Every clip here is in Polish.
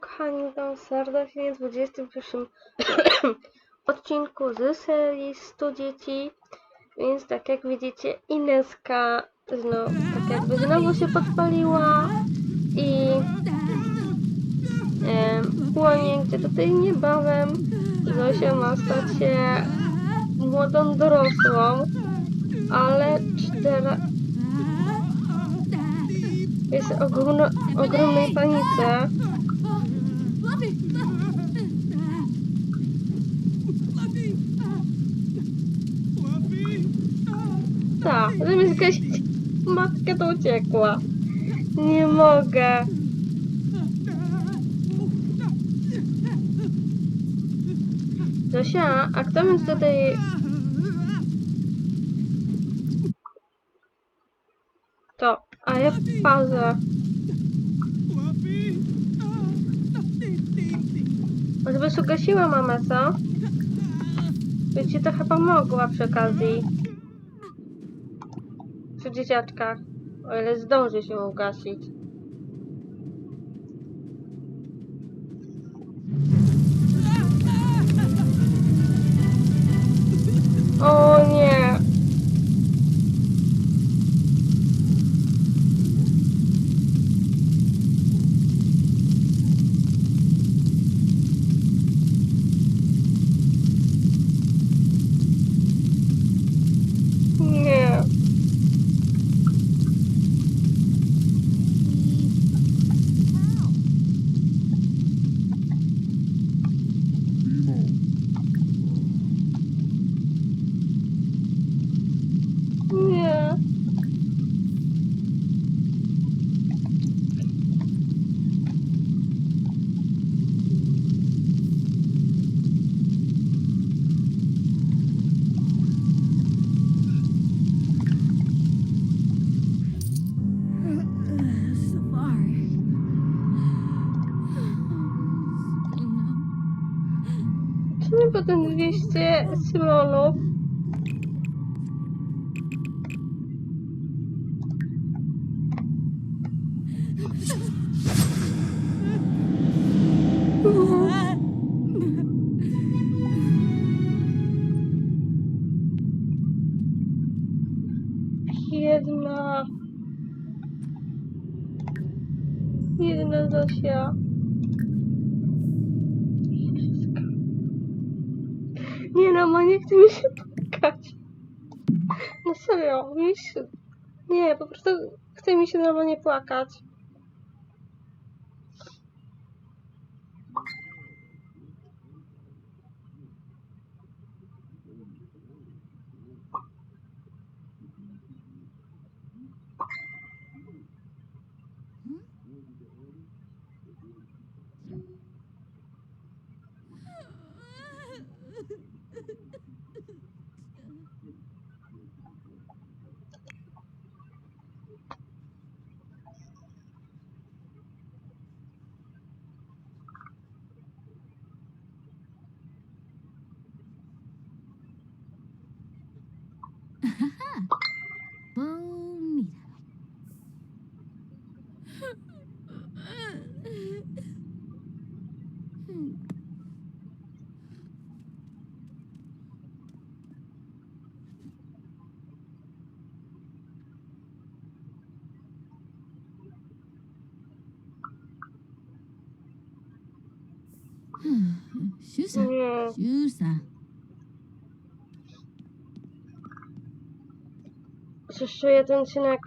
Kochani wam serdecznie w 21 odcinku z serii 100 dzieci. Więc tak jak widzicie Ineska znowu, tak jakby znowu się podpaliła i e, płonie, gdzie tutaj niebawem Zosia ma stać się młodą dorosłą, ale cztera, jest ogromno, ogromnej panice. Zamiast jakaś matka to uciekła. Nie mogę. Zosia, a kto więc tutaj... To, a ja pauzę. Może byś ugasiła mamę, co? By ci trochę pomogła przy okazji. Przy dzieciaczkach. O ile zdąży się ugasić. O! Nie. Nie. 200 Symonów? Jedna. Jedna Zosia. Nie ma nie chce mi się płakać. No serio, mi się... Nie, po prostu chce mi się normalnie płakać. Shusa. Nie. Shusa. Coś czuję ten synek.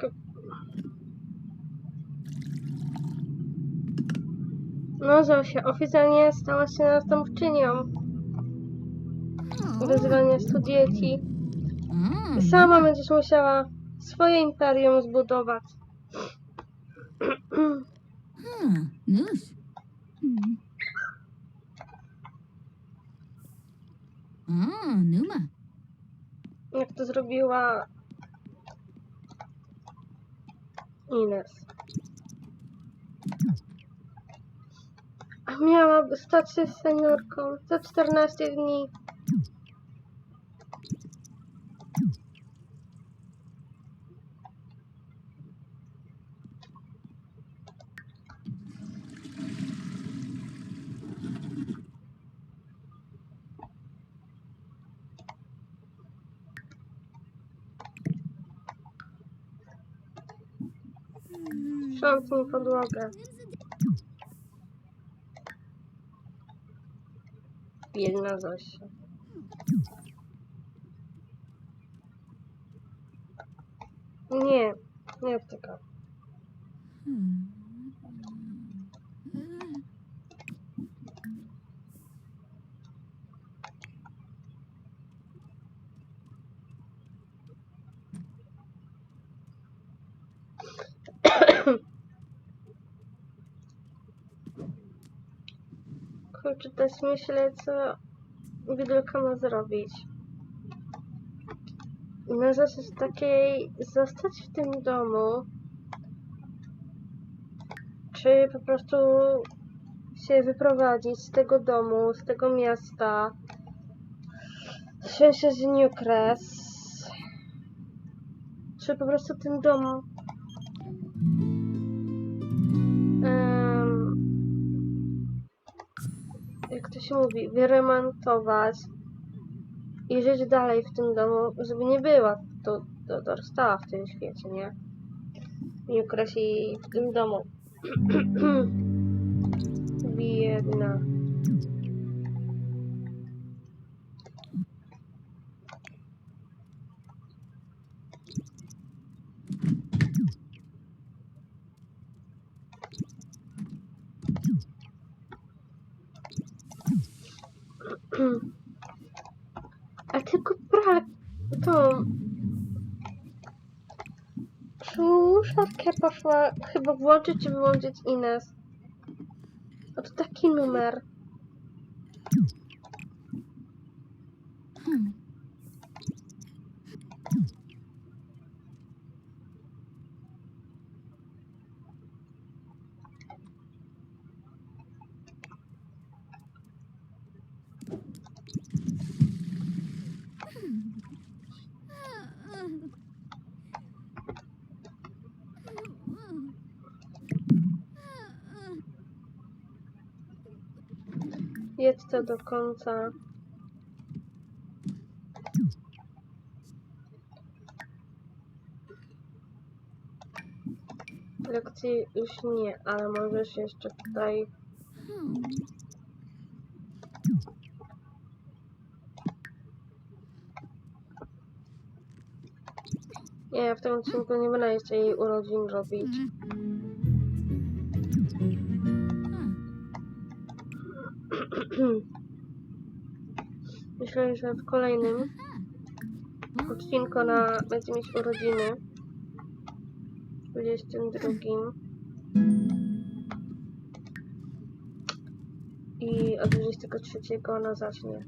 No Zosia, oficjalnie stała się następczynią wyzywania stu dzieci. I sama będziesz musiała swoje imperium zbudować. Huh. Hmm. Ah, Numa. Jak to zrobiła Ines. A miałaby stać się seniorką za 14 dni. Sprzątnij podłogę. Biedna Zosia. Nie, nie rób tego. Kurczę, też myślę, co widelka ma zrobić. Na zasadzie takiej zostać w tym domu, czy po prostu się wyprowadzić z tego domu, z tego miasta, wziąć się z Newcrest, czy po prostu ten dom to się mówi, wyremontować i żyć dalej w tym domu, żeby nie była to, dorastała w tym świecie, nie? Nie ukreśli w tym domu. Biedna. A tylko pra... tą... Szarkę poszła chyba włączyć czy wyłączyć Ines. A to taki numer. Jedź to do końca. Lekcji już nie, ale możesz jeszcze tutaj. Nie, w tym odcinku nie będę jeszcze jej urodzin robić. Myślę, że w kolejnym odcinku ona będzie mieć urodziny. 22. I od 23 ona zacznie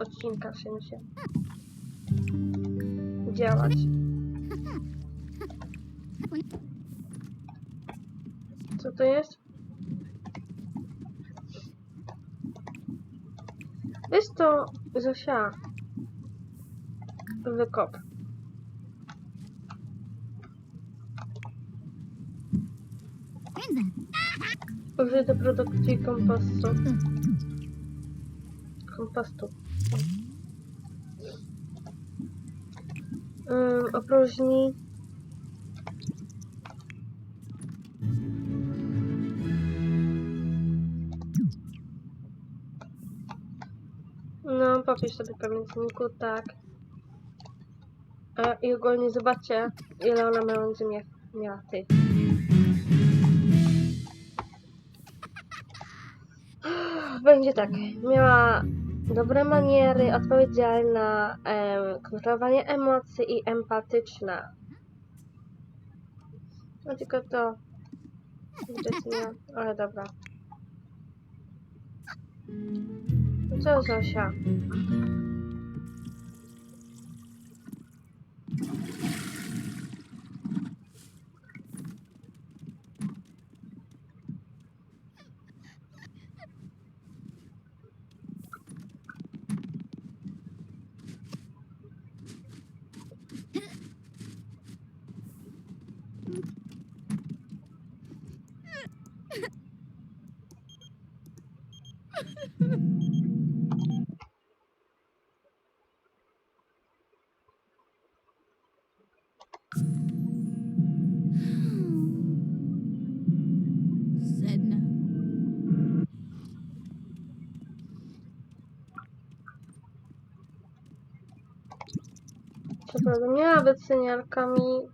odcinka w sensie działać. Co to jest? Jest to Zosia. Wykop. Użyj do produkcji kompostu. Kompostu. Um, opróżnij. Popisz sobie pamiętniku, tak. A, I ogólnie zobaczcie, ile ona będzie mia miała tych. Będzie tak. Miała dobre maniery, odpowiedzialna, em, kontrolowanie emocji i empatyczna. No tylko to. Widać nie, ale dobra. 这个时候想。miała być seniorkami.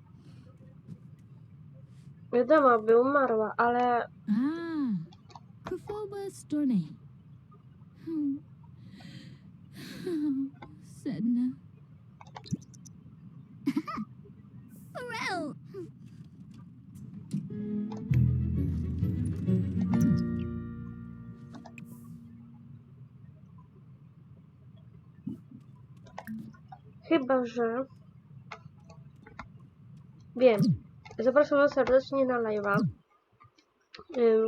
Wiadomo, by umarła, ale Ah, Storne. Hmm. Sedna. Chyba, że... Wiem. Zapraszam Was serdecznie na live'a,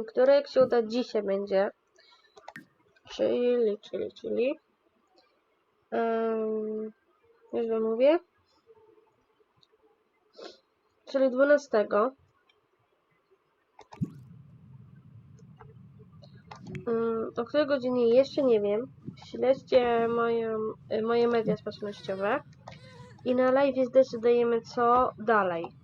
który jak się uda dzisiaj będzie. Czyli, czyli, czyli... Um, już Wam mówię. Czyli 12. Ym, o której godzinie jeszcze nie wiem. Śledźcie moją, moje media społecznościowe i na live zdecydujemy co dalej.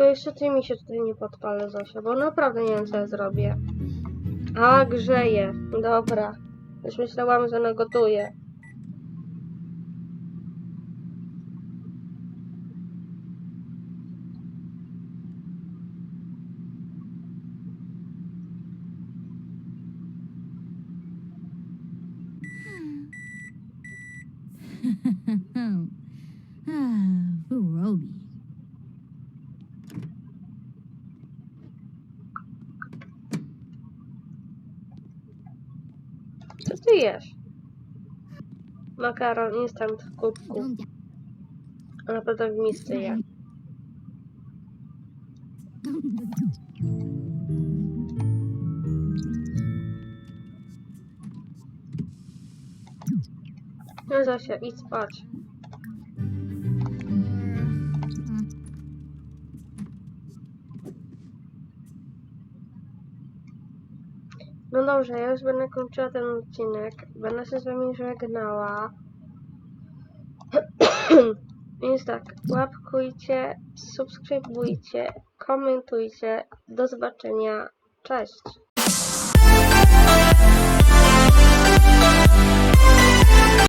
Tylko jeszcze ty mi się tutaj nie podpalę, Zosia, bo naprawdę nie wiem, co ja zrobię. A, grzeje. Dobra. Już myślałam, że nagotuję. Co ty jesz? Makaron instant w kubku. A na pewno w misce je. No Zosia, idź spać. No dobrze, ja już będę kończyła ten odcinek. Będę się z wami żegnała. Więc tak, łapkujcie, subskrybujcie, komentujcie. Do zobaczenia. Cześć.